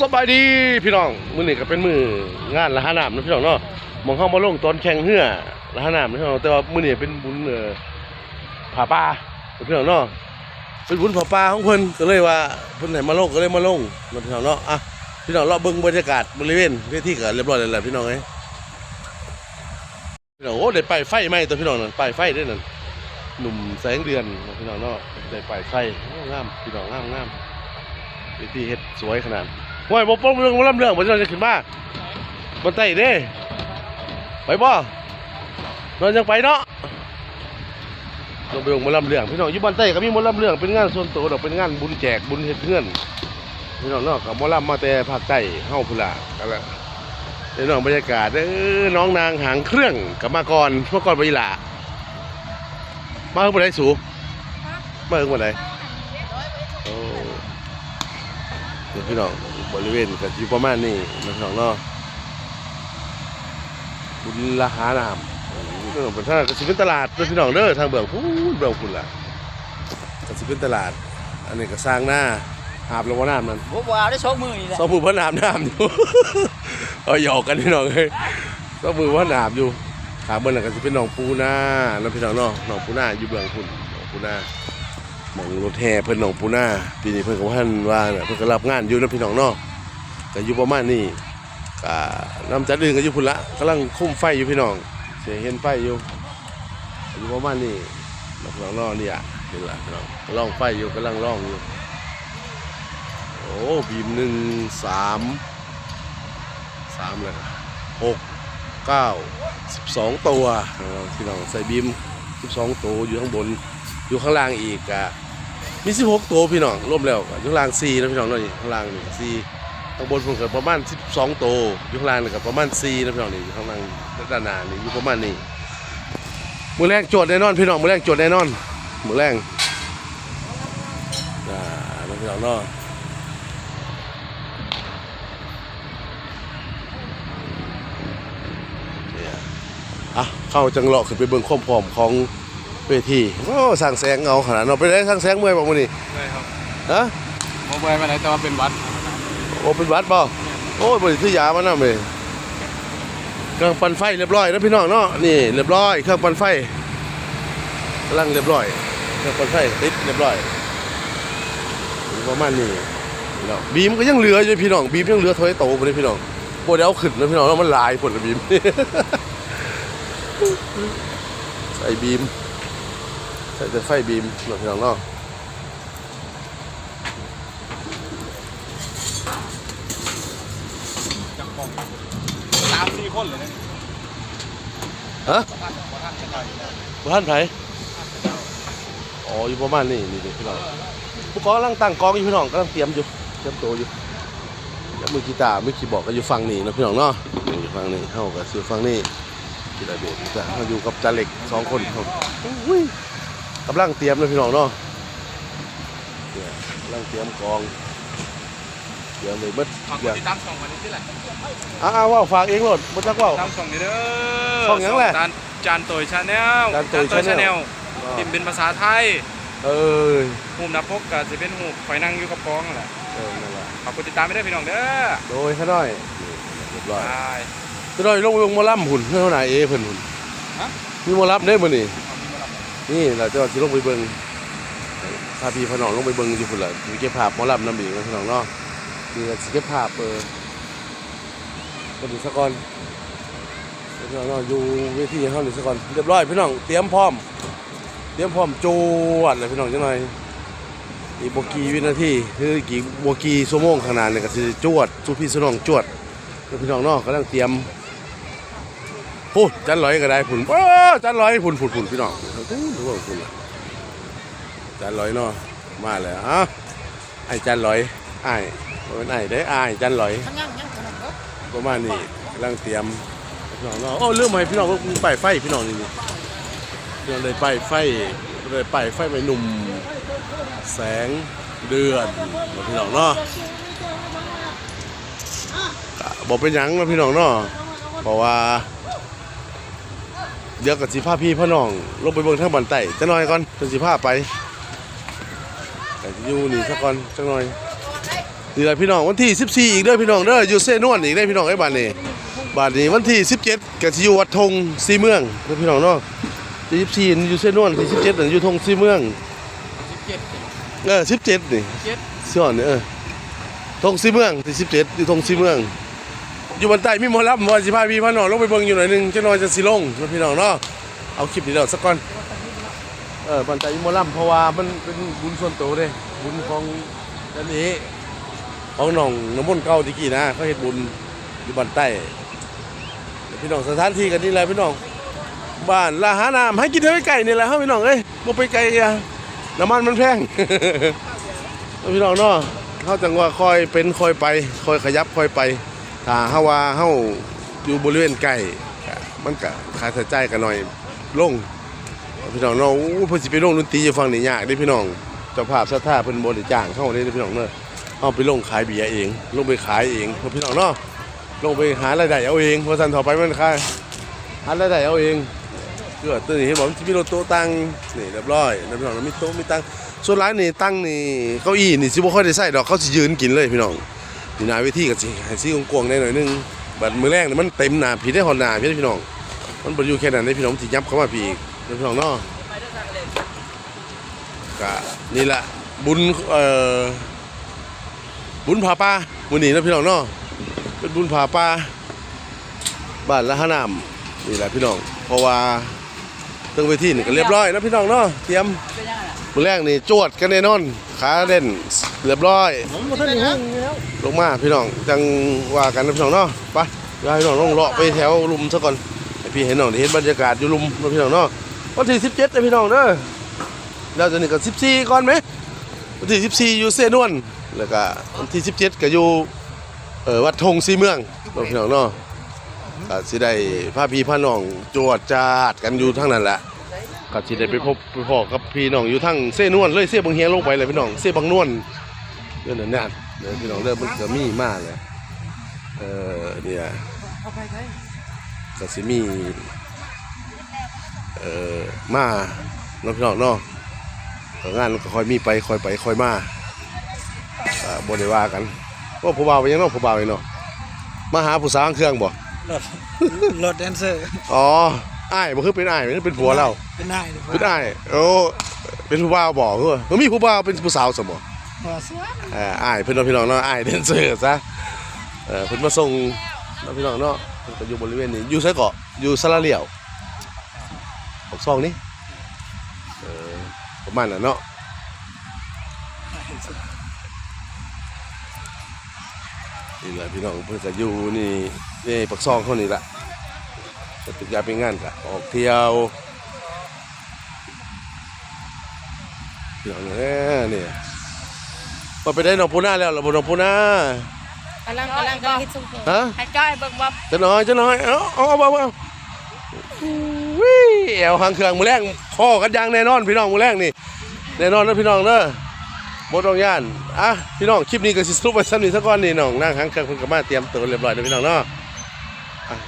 สบายดีพี่น้องมื้อนี้ก็เป็นมืองานละหาน้ำนะพี่น้องเนาะมองเฮามาลงตอนแข่งเรือละหาน้ำนะพี่น้องแต่ว่ามื้อนี้เป็นบุญเอ่อผาป่าพี่น้องเนาะเป็นบุญผาป่าของเพิ่นก็เลยว่าเพิ่นให้มาลงก็เลยมาลงนะพี่น้องเนาะอะพี่น้องเราเบิ่งบรรยากาศบริเวณเวทีก็เรียบร้อยแล้วแหละพี่น้องเอ้พี่น้องโอ้ได้ไปไฟไหมตัวพี่น้องนั่นไปไฟด้วยนั่นหนุ่มแสงเดือนพี่น้องเนาะได้ไปไฟโอ้งามพี่น้องงามงามวิธีเฮ็ดสวยขนาด ห้วยบ่ป้องเรื่องบ่ลำเรื่องบ่เราจะขึ้นมาบ่ไต่เด้ ไปบ่เรายังไปเนาะลงไปลงบ่ลำเรื่องพี่น้องอยู่บ้านใต้ก็มีบ่ลำเรื่องเป็นงานส่วนตัวดอกเป็นงานบุญแจกบุญเฮ็ดเพื่อนพี่น้องเนาะก็บ่ลำมาแต่ภาคใต้เฮาพุ่นล่ะก็แล้วพี่น้องบรรยากาศเด้อน้องนางหางเครื่องกลับมาก่อนเมื่อก่อนบ่อีหล่ามาเพิ่งบ่ได้สูมาเพิ่งบ่ได้ ดี๋ยวพี่น้องบริเวณก็อยู่ประมาณนี้นะพี่น้องเนาะบุญละหาน้ำเออเป็นทางก็สิเป็นตลาดเด้อพี่น้องเด้อทางเบื้องพูนเบื้องพุ่นล่ะก็สิเป็นตลาด อันนี้ก็สร้างหน้าหาบลงว่าน้ำนั่นผมว่าได้ชกมือนี่แหละสองมือพ่อน้ำน้ำอยู่เอาหยอกกันพี่น้องเอ้ยสองมือพ่อน้ำอยู่ขาเบิ้ลน่ะก็สิเป็นหนองปูนาแล้วพี่น้องเนาะหนองปูนาอยู่เบื้องพุ่นหนองปูนาห มองรถแห่เพิ่นหนองปูนาปีนี้เพิ่นก็ว่าท่านว่าน่ะเพิ่นก็รับงานอยู่นะพี่น้องเนาะก็อยู่ประมาณนี้ก็น้ำจัดอื่นก็อยู่พุ่นละกำลังคุ้มไฟอยู่พี่น้องสิเห็นไฟอยู่อยู่ประมาณนี้แล้วพี่น้องเนาะนี่ยเห็นละพี่น้องล่องไฟอยู่กำลังล่องอยู่โอ้บีมหนึ่งสามสามเลยหกเก้าสิบสองตัวเพี่น้องใส่บีมสิบสองตัวอยู่ข้างบนอยู่ข้างล่างอีกอะ มี16ตัวพี่น้องรวมแล้วก็อยู่ข้างล่นะพี่น้องนี่ข้างล่างนี่4ข้างบนผมก็ประมาณ12ตัวอยู่ข้างล่างนี่ก็ประมาณ4นะพี่น้องนี่อยู่ข้างล่างด้านหน้านี่อยู่ประมาณนี้มือแรกโจทย์แน่นอนพี่น้องมือแรกโจทย์แน่นอนมือแรกอ่านะพี่น้องเนาะเนี่ยอะเข้าจังเลาะขึ้นไปเบิ่งความพร้อมของ เวทีโอ้สั่งแสงเอาขนาดเราไปได้สั่งแสงเมื่อยบอกมันนี่ใช่ครับฮะโมเบายมาไหนแต่ว่าเป็นวัดโอ้เป็นหวัดเปล่าโอ้ยบริซื้อยามาน่ะเลยเครื่องปั่นไฟเรียบร้อยแล้วพี่น้องเนาะนี่เรียบร้อยเครื่องปั่นไฟกำลังเรียบร้อยเครื่องปั่นไฟติดเรียบร้อยประมาณนี้แล้วบีมก็ยังเหลืออยู่พี่น้องบีมยังเหลือเท่าไอ้โตไปเลยพี่น้องพวกเดี๋ยวเอาขึ้นแล้วพี่น้องแล้วมันลายผลละบีมใส่บีม ใส่แต่ไฟบีมเนาะพี่น้องเนาะจังกองสามสี่คนเลยนะฮะท่านท่านจะต่อยบ้านไผอ๋ออยู่ประมาณนี้นี่เด็กพี่น้องผู้กองกำลังตั้งกองอยู่พี่น้องกำลังเตรียมอยู่เตรียมตัวอยู่แล้วมือกีตาร์มือคีย์บอร์ดก็อยู่ฝั่งนี้นะพี่น้องเนาะอยู่ฝั่งนี้เฮาก็อยู่ฝั่งนี้กีตาร์เบสกีตาร์เฮาอยู่กับจาเล็กสองคนครับอุ้ย กำลังเตรียมเลยพี่น้องเนาะเนี่ยกำลังเตรียมกอง เตรียมเลยเบิดฝากอกย่าดงติดตามช่องวันนี้ที่แหละอ้าวว่าฝากเองโลดบ่จักเว่า ตามช่องนี้เด้อช่องหยังแหละจานจานโตยชาแนลจานโตย Channel พิมพ์เป็นภาษาไทยเอ้ยหูมนับพกกับจะเป็นหูคอยนั่งอยู่กับกองนั่นแหละเออนั่นแหละฝากกดติดตามไม่ได้อพี่น้องเด้อโดยข้าน้อยนี่เรียบร้อยบายจะได้ลงลงหมาล่ำหุ่นเท่าไหร่เอเพิ่นหุ่นฮะ มีหมาล่ำได้มื้อนี่เอาพี่มารับ นี่เราจะสิลงไปเบิงพาพี่พน้องลงไปเบิงอยู่พุ่นละสิเก็บภาพหมอลำน้ำอีกนะพี่น้องเนาะนี่สิเก็บภาพเออคนดูซะก่อนพี่น้องนาะอยู่เวทีเฮานี่ซะก่อนเรียบร้อยพี่น้องเตรียมพร้อม เตรียมพร้อมจวดเลยพี่น้องจังหน่อยอีบกีวินาทีคือกี่บกี่ชั่วโมงข้างหน้านี่ก็สิจวดสู่พี่สนองจวดแล้วพี่น้องเนาะกำลังเตรียมพูดจันลอยก็ได้ผุนจันลอยผุนผุนผุนพี่น้อง รู้ว่าผุนล่ะจันลอยเนาะมาแล้วอะไอ้จันลอยไอ้ายบ่เป็นไอ้ได้ไอ้จันลอยประมาณนี้กำลังเตรียมพี่น้องเนาะโอ้เรื่องใหม่พี่น้องก็ไปไฟพี่น้องนี่นี่พี่น้องเลยไปไฟเลยไปไฟไปหนุ่มแสงเดือนพี่น้องเนาะบอกเป็นยังนะพี่น้องเนาะเพราะว่า เดี๋ยวกับสิพาพี่พ่อน้องลงไปเบิ่งทางบันไต่จะหน่อยก่อนจนสิพาไปแต่อยู่นี่สักก่อนจักหน่อยนี่แหละพี่น้องวันที่ 14 อีกเด้อพี่น้องเด้ออยู่เซนวนอีกได้อพี่น้องไอ้บ้านนี้บ้านนี้วันที่ 17ก็สิอยู่วัดธงสีเมืองเด้อพี่น้องเนาะที่14นี่อยู่เซนวนที่17นั่นอยู่ธงสีเมือง17เออ17นี่17ส่วนนี่เออธงสีเมืองที่17อยู่ธงสีเมือง อยู่บนใต้มีหมอลำว่าสิพาพี่พาน้องลงไปเบิ่งอยู่หน่อยหนึงจะน้อยจะสิลงเด้อพี่น้องเนาะเอาคลิปนี้แล้วสักก่อนเออบันไดมีหมอลำเพราะว่ามันเป็นบุญส่วนตัวเด้บุญของอันนี้ของหนองน้ำมนต์เก่าตะกี้นะเขาเฮ็ดบุญอยู่บ้านใต้พี่น้องสถานที่กันนี่แหละพี่น้องบ้านลาหาน้ำให้กินเท่าไก่นี่แหละเฮาพี่น้องเอ้ยบ่ไปไกลอะน้ำมันมันแพงพี่น้องเนาะเฮาจังว่าคอยเป็นคอยไปคอยขยับคอยไป ถ้าเฮาว่าเฮาอยู่บริเวณใกล้มันก็ค่าใช้จ่ายก็น้อยลงพี่น้องเนาะอู้เพิ่นสิไปลงดนตรีอยู่ฝั่งนี้ยากเด้พี่น้องเจ้าภาพศรัทธาเพิ่นบ่ได้จ้างเฮาเด้พี่น้องเนาะเอาไปลงขายเบียร์เอง ลงไปขายเองเพื่อพี่น้องเนาะลงไปหารายได้เอาเองเพราะสันต่อไปมันขายหารายได้เอาเองเกือตัวนี้เห็นบอกมันจะมีรถโต๊ะตั้งนี่เรียบร้อยแล้วพี่น้องมีโต๊ะมีตั้งส่วนร้านนี่ตั้งนี่เก้าอี้นี่สิบ่ค่อยได้ใส่ดอกเขาสิยืนกินเลยพี่น้อง นี่หนาเวทีก็สิให้สิกวงๆได้หน่อยนึงบัดมือแรกนี่มันเต็มหน้าพี่ได้หอนหน้าพี่ได้พี่น้อง มันบ่อยู่แค่นั้นได้พี่น้องสิยับเข้ามาพี่พี่น้องเนาะก็นี่แหละบุญเอ่อบุญผาป่ามื้อนี้นะพี่น้องเนาะเป็นบุญผาป่าบ้านละหานามนี่แหละพี่น้อง เพราะว่าเรื่องเวทีนี่ก็เรียบร้อยนะพี่น้องเนาะเตรียม มื้อแรกนี่จวดกันแน่นอนขาเด่นเรียบร้อย ผมบ่ทันได้หุ้งอยู่แล้วลงมาพี่น้องจังว่ากันนะพี่น้องเนาะไปเดี๋ยวให้พี่น้องลงเลาะไปแถวลุมซะก่อนให้พี่เห็นน้องได้เห็นบรรยากาศอยู่ลุมนะพี่น้องเนาะวันที่17นะพี่น้องเด้อแล้วจะนี่ก็14ก่อนไหมวันที่14อยู่เซนวนแล้วก็วันที่17ก็อยู่เอ่อวัดธงสีเมืองนะพี่น้องเนาะก็สิได้พาพี่พาน้องจวดจาดกันอยู่ทั้งนั้นแหละ ก็สิได้ไปพบไปพอกับพี่น้องอยู่ทั้งเซนวนเลยเซบางเฮียงลงไปเลยพี่น้องเซบางนวลเรื่องนั้นเนี่ยเดี๋ยวพี่น้องเริ่มมันจะมีมากเลยเออเนี่ยก็สิมีเอ่อมาเน้องพี่น้องเนาะก็งานมันก็ค่อยมีไปค่อยไปค่อยมาอ่าบ่ได้ว่ากันว่าผู้บ่าวไปยังเนาะผู้บ่าวไปเนาะมาหาผู้สาวข้างเครื่องบ่รถรถแดนเซอร์อ๋อ อ้ายบ่คือเป็นอ้ายมันคือเป็นผัวเราเป็นนายเป็นอ้ายโอ้เป็นผู้บ่าวบ่คือมันมีผู้บ่าวเป็นผู้สาวซะบ่หัวเสื้อเอ่ออ้ายเพื่อนน้องพี่น้องเนาะอ้ายเดนเซอร์ซะเออเพิ่นมาส่งน้องพี่น้องเนาะเพิ่นก็อยู่บริเวณนี้อยู่ไสเกาะอยู่สระเหลี่ยวออกซองนี้เออประมาณนั้นเนาะนี่แหละพี่น้องเพิ่นก็อยู่นี่นี่ปักซองเขานี่ละก็ ติดยาเป็นงานกะออกเที่ยวพี่น้องเนี่ยนี่พอไปได้หนองปูนาแล้วเราบนหนองปูนากำลังกำลังกำลังคิดสมเพลฮะให้จ้อยเบิ่งว่าจะน้อยจะน้อยเอาเอาเอาเอาเอาวิแอวหางเครื่องมือแรงพ่อกันอยางแน่นอนพี่น้องมือแรงนี่แน่นอนนะพี่น้องเด้อบ่ต้องย่านอะพี่น้องคลิปนี้ก็สิสรุปไว้ซ้ำนี้ซะก่อนนี่น้องนั่งหางเครื่องเพิ่นก็มาเตรียมตัวเรียบร้อยแล้วพี่น้องเนาะอะ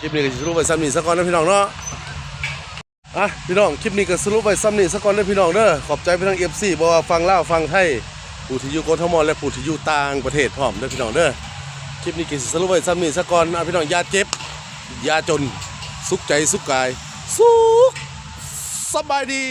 คลิปนี้ก็สิสรุปไว้ซ้ำนี้ซะก่อนนะพี่น้องเนาะอะพี่น้องคลิปนี้ก็สรุปไว้ซ้ำนี้ซะก่อนนะพี่น้องเด้อขอบใจพี่น้อง FC บ่ว่าฟังเล่าฟังไทยผู้ที่อยู่กทมและผู้ที่อยู่ต่างประเทศพร้อมเด้อพี่น้องเด้อคลิปนี้กินสรุปไว้ซ้ำนี้ซะก่อนอะพี่น้องยาเจ็บยาจน สุขใจสุขกาย สุขสบายดี